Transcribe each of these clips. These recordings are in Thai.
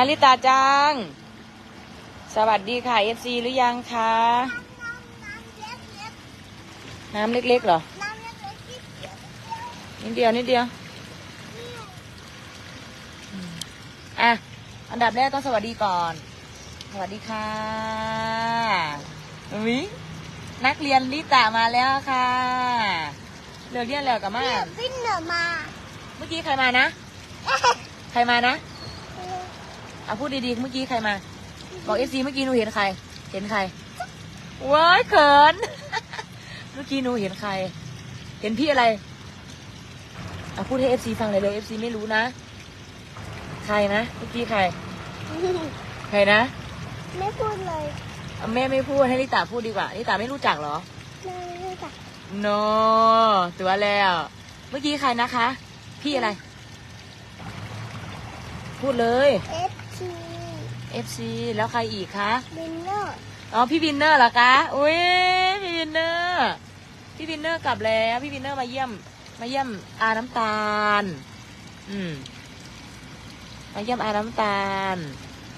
นาริตาจัง สวัสดีค่ะเอฟซีหรือยังคะน้ำเล็กน้ำเล็กๆเหรอๆน้ำเล็กๆที่เขียวนิดเดียว นิดเดียว อะ อันดับแรกต้องสวัสดีก่อน สวัสดีค่ะอุ้ยนักเรียนลิตามาแล้วค่ะเรียนเรียนแล้วกับมาเดี๋ยววิ่งเหนือมา เมื่อกี้ใครมานะ ใครมานะเอาพูดดีๆเมื่อกี้ใครมา บอกเอฟซีเมื่อกี้หนูเห็นใคร เห็นใครว้ายเขิน เมื่อกี้หนูเห็นใคร เห็นพี่อะไรเอาพูดให้เอฟซีฟังเลยเร็วเอฟซีไม่รู้นะ ใครนะเมื่อกี้ใคร ใครนะไม่พูดเลยเอาแม่ไม่พูดให้ลิตาพูดดีกว่าลิตาไม่รู้จักเหรอไม่รู้จักโน ตัวแล้ว เมื่อกี้ใครนะคะ พี่อะไร พูดเลย เอฟ ที FC แล้วใครอีกคะบินเนอร์อ๋อพี่วินเนอร์เหรอคะอุ้ยพี่วินเนอร์พี่วินเนอร์กลับแล้วพี่วินเนอร์มาเยี่ยม มาเยี่ยมอาน้ำตาล อืมมาเยี่ยมอาน้ำตาล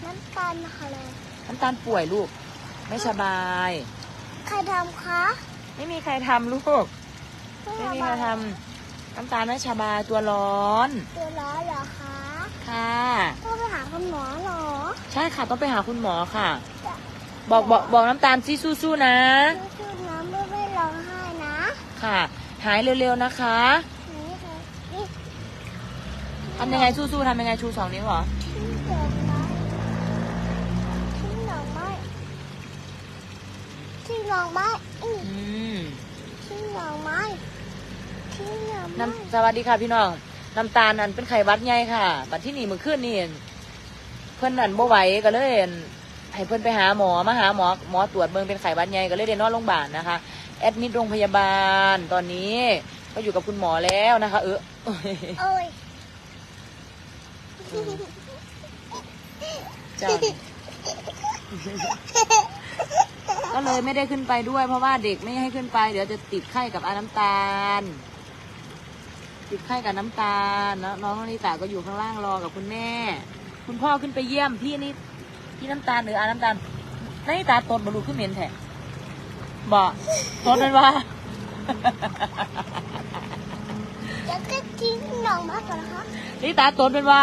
น้ำตาลนะคะเลยน้ำตาลป่วยลูก ไม่สบาย ใครทำคะไม่มีใครทำลูก ไม่มีใครทำน้ำตาลไม่สบายตัวร้อน ตัวร้อนเหรอคะ ค่ะ ต้องไปหาคุณหมอเหรอใช่ค่ะ ต้องไปหาคุณหมอค่ะ บอกบอกบอกน้ำตาลซิสู้ๆนะ ชื่อน้ำไม่ไม่ร้องไห้นะค่ะ หายเร็วๆนะคะ นี่ค่ะนี่ทำยังไงสู้ๆทำยังไงชูสองนิ้วเหรอทิ้งดอกไม้ทิ้งดอกไม้ทิ้งดอกไม้อื้ออืมทิ้งดอกไม้ทิ้งดอกไม้น้ำสวัสดีค่ะพี่น้อง น้ำตาลนั่นเป็นไข้หวัดใหญ่ค่ะบัดที่นี่มือขึ้นนี่เพื่อนนั่นบ่ไหวก็เลยให้เพื่อนไปหาหมอมาหาหมอหมอตรวจเบิ่งเป็นไข้หวัดใหญ่ก็เลยได้นอนโรงพยาบาลนะคะ แอดมิดโรงพยาบาลตอนนี้ ก็อยู่กับคุณหมอแล้วนะคะ เออโอ้ยจ้ะก็เลยไม่ได้ขึ้นไปด้วยเพราะว่าเด็กไม่ให้ขึ้นไป เดี๋ยวจะติดไข้กับอาน้ำตาล ติดไข้กับน้ำตาลแล้วน้องนิตาก็อยู่ข้างล่างรอกับคุณแม่ คุณพ่อขึ้นไปเยี่ยมพี่นี่พี่น้ำตาลหรืออาน้ำตาลนิตาตดบรรลุขึ้นเหม็นแท้บอกตดเป็นว่าแล้วก็ทิ้งดอกไม้ก่อนนะคะนิตาตดเป็นว่า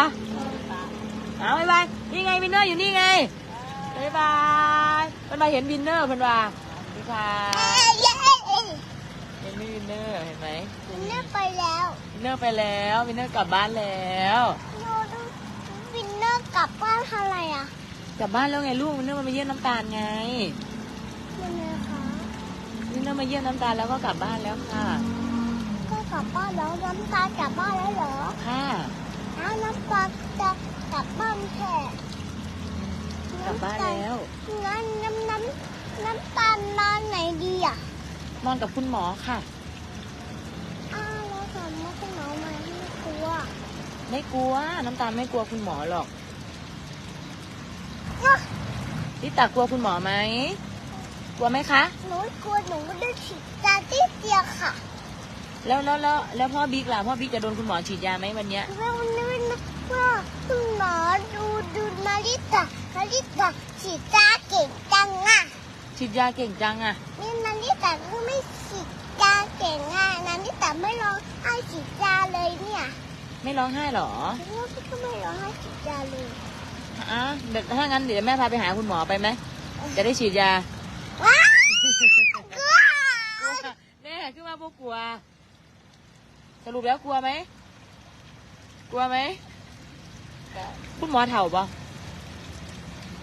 เอาบายบายนี่ไงวินเนอร์อยู่นี่ไงบายบายเป็นมาเห็นวินเนอร์เป็นว่าพี่ค่ะเอ้ยเย้เอ้ยเห็ นวินเนอร์เห็นไหมวินเนอร์ไปแล้ววินเนอร์ไปแล้ววินเนอร์กลับบ้านแล้วโน้ตวินเนอร์กลับบ้านเท่าไหร่อะ กลับบ้านแล้วไงลูกวินเนอร์มันมาเยี่ยมน้ำตาลไงวินเนอร์คะวินเนอร์มาเยี่ยมน้ำตาลแล้วก็กลับบ้านแล้วค่ะ ก็กลับบ้านแล้วน้ำตาลกลับบ้านแล้วเหรอค่ะอ้าวน้ำตาลจะกลับบ้านแค่กลับบ้านแล้วงั้นน้ำน้ำน้ำตาลนอนไหนดีอะ นอนกับคุณหมอค่ะอ้าวแล้วสามารถคุณหมอมาไม่กลัวไม่กลัว น้ำตาลไม่กลัวคุณหมอหรอกอะลิตากลัวคุณหมอไหมกลัวไหมคะ หนูกลัวหนูไม่ได้ฉีดยาที่เดียวค่ะ แล้วแล้วแล้วแล้วพ่อบิ๊กล่ะพ่อบิ๊กจะโดนคุณหมอฉีดยาไหมวันเนี้ยแล้ววันนี้นะว่าคุณหมอดูดูนาริตานาริตาฉีดยาเก่งจังอะฉีดยาเก่งจังอะนี่ นาริตาก็ไม่ฉีดยาเก่งอะนาริตาไม่ร้องไห้ฉีดยาเลยเนี่ยไม่ร้องไห้หรอแล้วก็ไม่ร้องไห้ฉีดยาเลยอะเดี๋ยวถ้างั้นเดี๋ยวแม่พาไปหาคุณหมอไปไหมจะได้ฉีดยาว้าวกลัวแน่ขึ้นมาพวกกลัว สรุปแล้วกลัวไหมกลัวไหมคุณหมอเถ่าปะ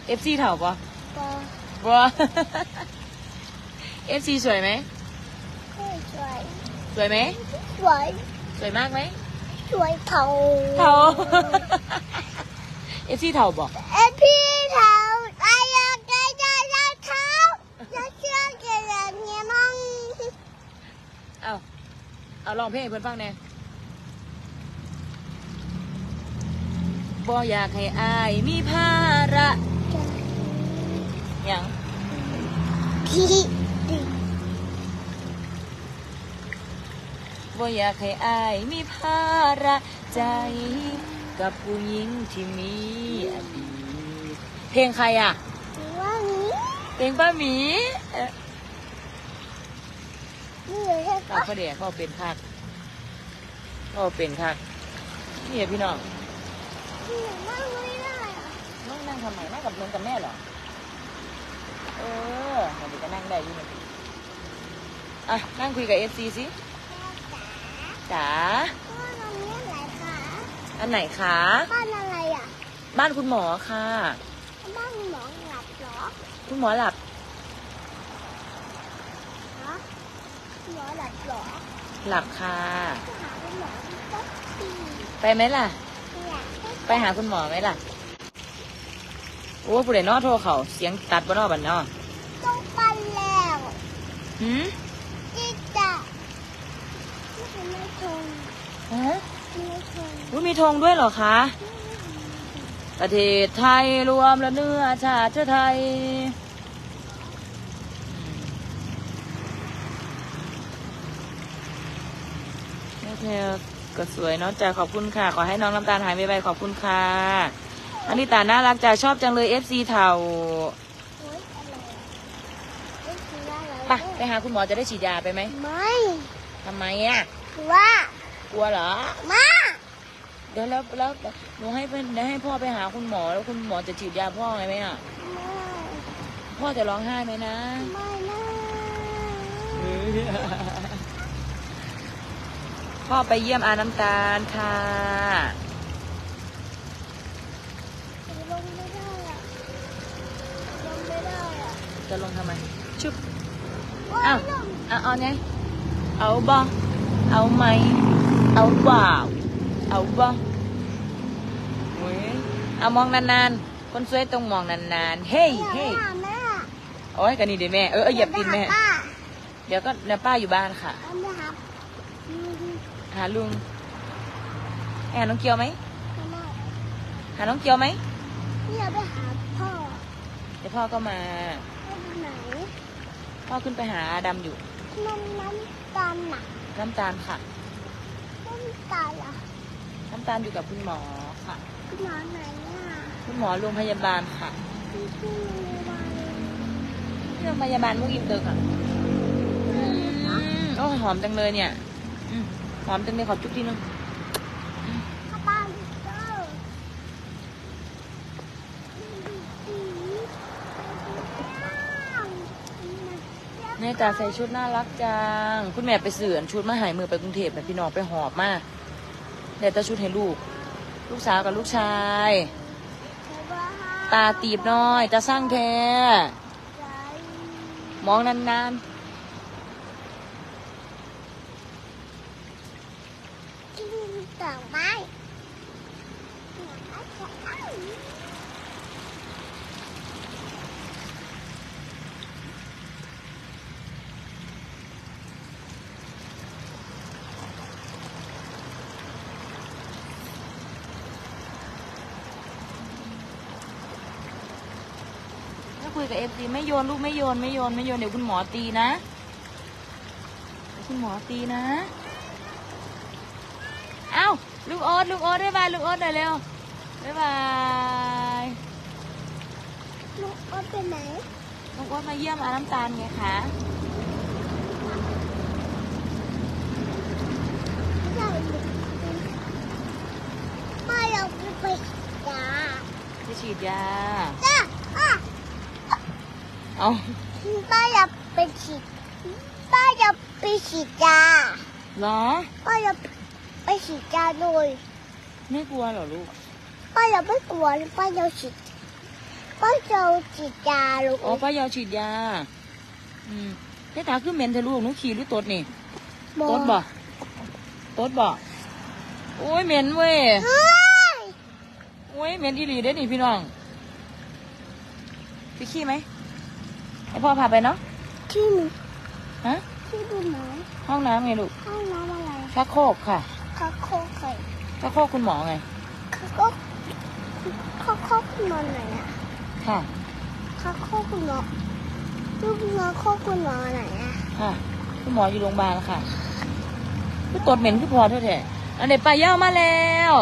เอฟซีเถ่าปะกลัวบัว เอฟซีสวยไหมสวย สวยไหมสวย สวยมากไหมสวยเทาเถ่าเอฟซีเถ่าปะเอยพี่เทาไอ้ยาแกจะยาเท้าจะเชื่อแกอย่างเงี้ยมั้งเอาเอาลองเพลงให้เพื่อนฟังแน่บ่อยากให้อายมีภาระอย่าง พี่ดิ บ่อยากให้อายมีภาระใจ กับผู้หญิงที่มีอดีตเพลงใครอะ ว่านี้เพลงป้าหมีเอ๊ะนี่เลยใช่เอาปะเขาเดี๋ยวเขาเป็นคักเขาเป็นคักนี่พี่น้องนี่นั่งไม่ได้อะนั่งนั่งทำไมนั่งกับนนกับแม่เหรอเออเดี๋ยวจะนั่งได้อยี่นี่อะนั่งคุยกับเอฟซีสิ จ๋าบ้านอันนี้อะไรคะอันไหนคะ บ้านอะไรอะ บ้านคุณหมอค่ะ บ้านหมอหลับเหรอ คุณหมอหลับฮะหมอหลับเหรอ หลับค่ะไปหาคุณหมอสักทีไปไหมล่ะอยากให้ไปหาคุณหมอไหมล่ะ โอ้ผู้ใดเนอโทรเขาเสียงตัดบ่เนอบันเนอต้องปันแล้วหืม จิ๊กจ้ะ ไม่เป็นไม่ทนฮะไม่ทนอุ๊ยมีธงด้วยเหรอคะประเทศไทยรวมและเนื้อชาติเชื้อไทยแม่เพลก็สวยเนาะจ้าขอบคุณค่ะ ขอให้น้องน้ำตาลหายไปไปขอบคุณค่ะอันนี้ตาน่ารักจ้าชอบจังเลย FC เทาโอ๊ยอะไรอะไม่กินได้แล้วไปไปหาคุณหมอจะได้ฉีดยาไปไหมไม่ ทำไมอะ ว่ากลัวเหรอ มาเดี๋ยวแล้วแล้วหนูให้เพื่อนเดี๋ยวให้พ่อไปหาคุณหมอแล้วคุณหมอจะฉีดยาพ่อไงไหมอะไม่พ่อจะร้องไห้ไหมนะ ไม่นะพ่อไปเยี่ยมอาน้ำตาลค่ะ ลงไม่ได้อะลงไม่ได้อะจะลงทำไมชุบโอ๊ยอ้าวลงเอาเอาไงเอาบ่ เอาไหม เอาเปล่า เอาบ่เว้ยเอามองนานๆ คนสวยต้องมองนานๆ เฮ้ยอยากเฮ้ไปยหาแม่โอ้ยกันนี่เดี๋ยวแม่ เออเออเหยียบตีนแม่ป้าเดี๋ยวก็เดี๋ยวป้าอยู่บ้านค่ะเอาไปหาอืมหาลุงหาน้องเกียวไหมแม่หาน้องเกียวไหมอยากไปหาพ่อ เดี๋ยวพ่อก็มาไปไหนพ่อขึ้นไปหาอาดำอยู่ น้ำน้ำตาลหนัก น้ำตาลค่ะ น้ำตาลอะน้ำตาลอยู่กับคุณหมอค่ะ คุณหมอไหนอะคุณหมอโรงพยาบาลค่ะที่ที่โรงพยาบาลที่โรงพยาบาลมุกอินเตอร์ค่ะอืมโอ้ยหอมจังเลยเนี่ยอืมหอมจังเลยขอจุ๊บทีนึง ข้าบ้านเจ้า แม่จ๋าใส่ชุดน่ารักจัง คุณแม่ไปเสื่อนชุดมาหายมือไปกรุงเทพแบบพี่น้องไปหอบมาเดี๋ยวจะชุดให้ลูก ลูกสาวกับลูกชาย ตาตีบน้อยจะสร้างแท้มองนานกินต่างไม้ ๆถ้าคุ ยกับเอฟซีไม่โยนลูกไม่โยนไม่โยนไม่โยนเดี๋ยวคุณหมอตีนะเดี๋ยวคุณหมอตีนะ เอ้าลูกโอ๊ตลูกโอ๊ตบ๊ายบายลูกโอ๊ตหน่อยเร็วบ๊ายบายลูกเอาไปไหนลูกโอ๊ตมาเยี่ยมอาน้ำตาลไงคะใช่ป้าอยากไปจ้าจะฉีดยาจ้าอะ เอาป้าอยากไปฉีดป้าอยากไปฉีดยาเหรอป้าอยากไปฉีดยาด้วยไม่กลัวเหรอลูกป้าอยากไม่กลัวป้าอยากฉีดป้าจะฉีดยาลูกอ๋อป้ายาวฉีดยา อืมได้ตาคือเหม็นเธอะลูกหนูขี่หรือตดนี่ตดบ่ตดบ่โอ้ยเหม็นเว้ยเฮ้ยโอ้ยเหม็นอีหลีได้อนี่พี่น้องไปขี้ไหม ให้พ่อพาไปเนาะที่หนูฮะที่ดูไหนห้องน้ำไงลูกห้องน้ำอะไรชักโครกค่ะเขาโคกไข่ชักโครกคุณหมอไงเขาโคกเขาโคกคุณหมอไหนอะค่ะเขาโคกคุณหมอลูกน้องโคกคุณหมอไหนอะค่ะคุณหมออยู่โรงพยาบาลค่ะคือตดเหม็นคือพอเท่าแท้อันเด็กปลาเย่ามาแล้ว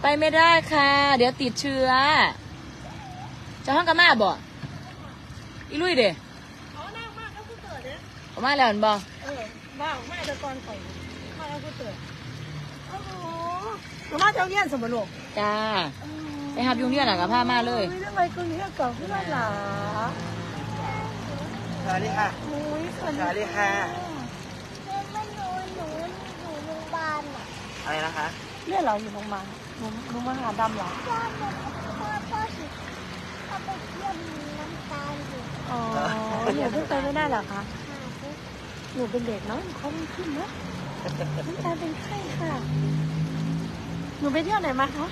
ไปไม่ได้ค่ะ เดี๋ยวติดเชื้อจะห้องกับมาบ่ อีลุยเด้อ๋อนั่งมากก็คือเกิดเนี่ยออกมาแล้วเห็นบ่เออว่างมากแต่ก่อนข่อยมาแล้วคือเกิดโอ้โหหนูมาเจ้าเลี้ยนสมบูรณ์จ้าไปหับยุงเนี่ยหน่ะกับผ้ามาเลยทำไมกูเลี้ยงกับเพื่อนหล่ะสวัสดีค่ะโอ้ยสสวัสวัสดีดีค่ะเดินมาหนูหนูอยู่โรงพยาบาลอะอะไรนะคะเลี้ยงเราอยู่โรงพยาบาลหนูหนูมาหาดำเหรอพ่อเป็นพ่อพ่อสิพ่อไปเยี่ยมน้ำตาลอยู่ อ๋อ หนูเพิ่งไปไม่ได้เหรอคะค่ะหนูเป็นเด็กเนาะเขาไม่ขึ้นนะน้ำตาลเป็นไข้ค่ะ หนูไปเที่ยวไหนมาคะ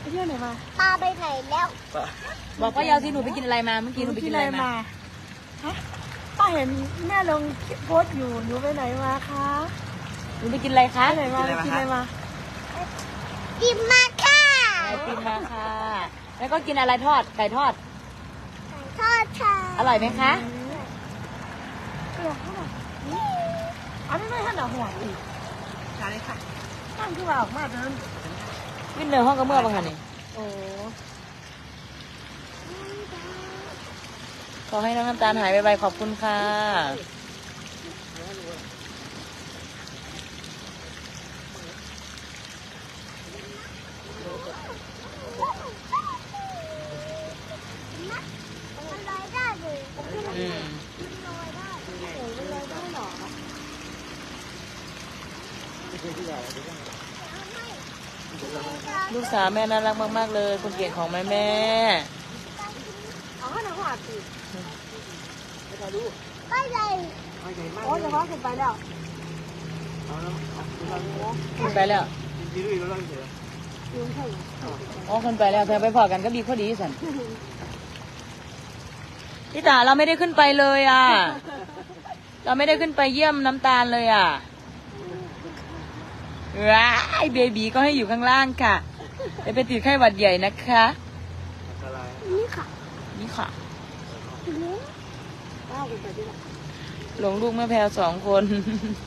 ไปเที่ยวไหนมาปาไปไหนแล้วบอกป้ายาวสิหนูไปกินอะไรมาเมื่อกี้หนูไปกินอะไรมาฮะป้าเห็นแม่ลงคลิปโพสต์อยู่ หนูไปไหนมาคะ หนูไปกินอะไรคะไปไหนมาไปกินอะไรมากินมาค่ะไอติมมาค่ะ แล้วก็กินอะไรทอด ไก่ทอดไก่ ทอดค่ะอร่อยไหมคะเกลือเข้ามาอันนี้ไม่ให้หนาหัวอีกสวัสดีค่ะตั้งที่ว่าออกมาเดินวินเนอร์ห้องกระเมื่อบ้างคะนี่โอ้ขอให้น้องน้ำตาลหายไปๆขอบคุณค่ะ มันลอยได้เลย อืม ลอยได้ โหเป็นไรได้หรอ ลู กสาวแม่น่ารักมาก ๆ เลย คนเก่งของแม่แม่เอาให้หนาหัวอีกก็เลยเอาใหญ่มากโอ้ยจะว่าขึ้นไปแล้วเอาแล้วเอาเราดูขึ้นไปแล้วดีด้วยแล้วเราเฉยยืนให้อ๋อขึ้นไปแล้วเธอไปพอกันก็ดีพอดีสันพี่ตาเราไม่ได้ขึ้นไปเลยอะ เราไม่ได้ขึ้นไปเยี่ยมน้ำตาลเลยอะว้ายเบบีก็ให้อยู่ข้างล่างค่ะ เดี๋ยวไปติดไข้หวัดใหญ่นะคะ อะไรนี่ค่ะนี่ค่ะนี่ป้าขึ้นไปที่ไหน หลงลูกแม่แพรวสองคน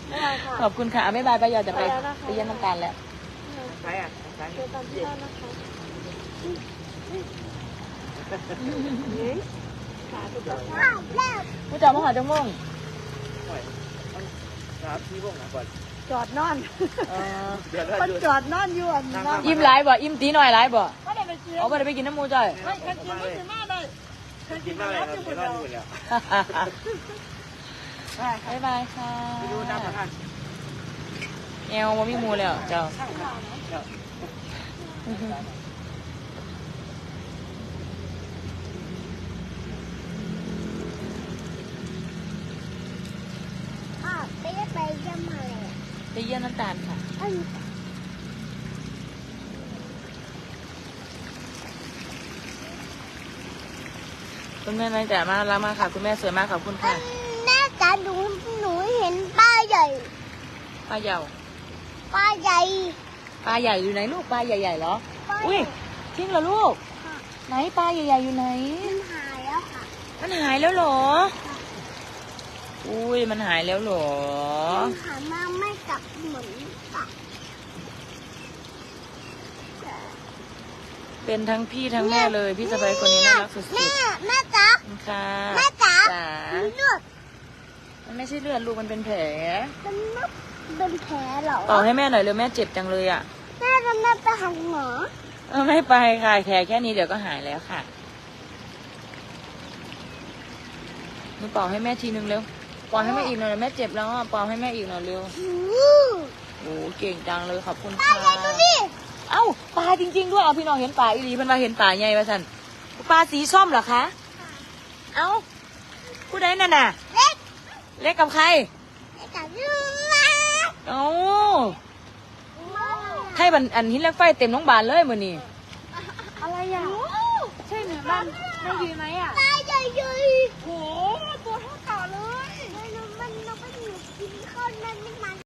ไม่ได้ค่ะขอบคุณค่ะไม่บายไปอยากจะไปไปแล้วนะคะ ไปเยี่ยมน้ำตาลแล้วใครอะใครเจอกันที่บ้านนะคะเฮ้ยขาจะแบบว้าวแล้วผู้จ่ามาหาจังม่วง หน่อยครับที่พวกหนาก่อน จอดนอนเออเดี๋ยวเรามันดูจอดนอนอยู่อันนั้นอิ่มหลายบ่อิ่มตีหน่อยหลายบ่ก็ได้ไปซื้อเอาไปได้ไปกินน้ำหมูจ่อยไม่คันกินไม่ถึงหน้าเลยคันกิกินนมามาแล้แล้ววจะเดี๋หยมวดเราแล้วดูแล้วบ๊ายบายค่ะไปดูน้ำประทานแอวบ่มีหมูแล้วเจ้าอ้าวไม่ได้ไปเยี่ยมมาเลย ไปเยี่ยมน้ำตาลค่ะอันคุณแม่นายจ๋ามารักมากค่ะ คุณแม่สวยมากขอบคุณค่ะแม่จ๋าหนูหนูเห็นปลาใหญ่ปลาเหยาปลาใหญ่ ปลาใหญ่อยู่ไหนลูกปลาใหญ่ๆเหรอปลาอุ้ยจริงเหรอลูก ค่ะ ไหนปลาใหญ่ๆอยู่ไหน มันหายแล้วค่ะ มันหายแล้วเหรอ อุ้ยมันหายแล้วเหรอมันหายมาไม่กลับเหมือนกับเป็นทั้งพี่ทั้งแม่เลยพี่สะใภ้คนนี้น่ารักสุดแม่แม่จ๋าๆขอบคุณค่ะแม่จ๋าจ๋าเลือดมันไม่ใช่เลือดลูกมันเป็นแผลมันไม่เป็นแผลเหรอต่อให้แม่หน่อยเร็วแม่เจ็บจังเลยอะแม่จะแม่ไปหาหมอเออไม่ไปค่ะแค่แค่นี้เดี๋ยวก็หายแล้วค่ะหนูเป่าให้แม่ทีนึงเร็ว เป่าให้แม่อีกหน่อยแม่เจ็บแล้วอะเป่าให้แม่อีกหน่อยเร็วหูโอ้เก่งจังเลยขอบคุณปลาค่ะใหญ่ตัวนี้เอ้าปลาจริงๆด้วยเอาพี่น้องเห็นปลาอีหลีเพิ่นว่าเห็นปลาใหญ่ว่าสันปลาสีส้มเหรอคะเอ้าผู้ใดนั่นน่ะ เล็กเล็กกับใครแม่จ๋าลูกเอ้าให้บันอันหินเหล็กไฟเต็มน้องบานเลยมือนี่อะไรอะใช่หรือบ้านไม่ยืนไหมอะปลาใหญ่ใหญ่โห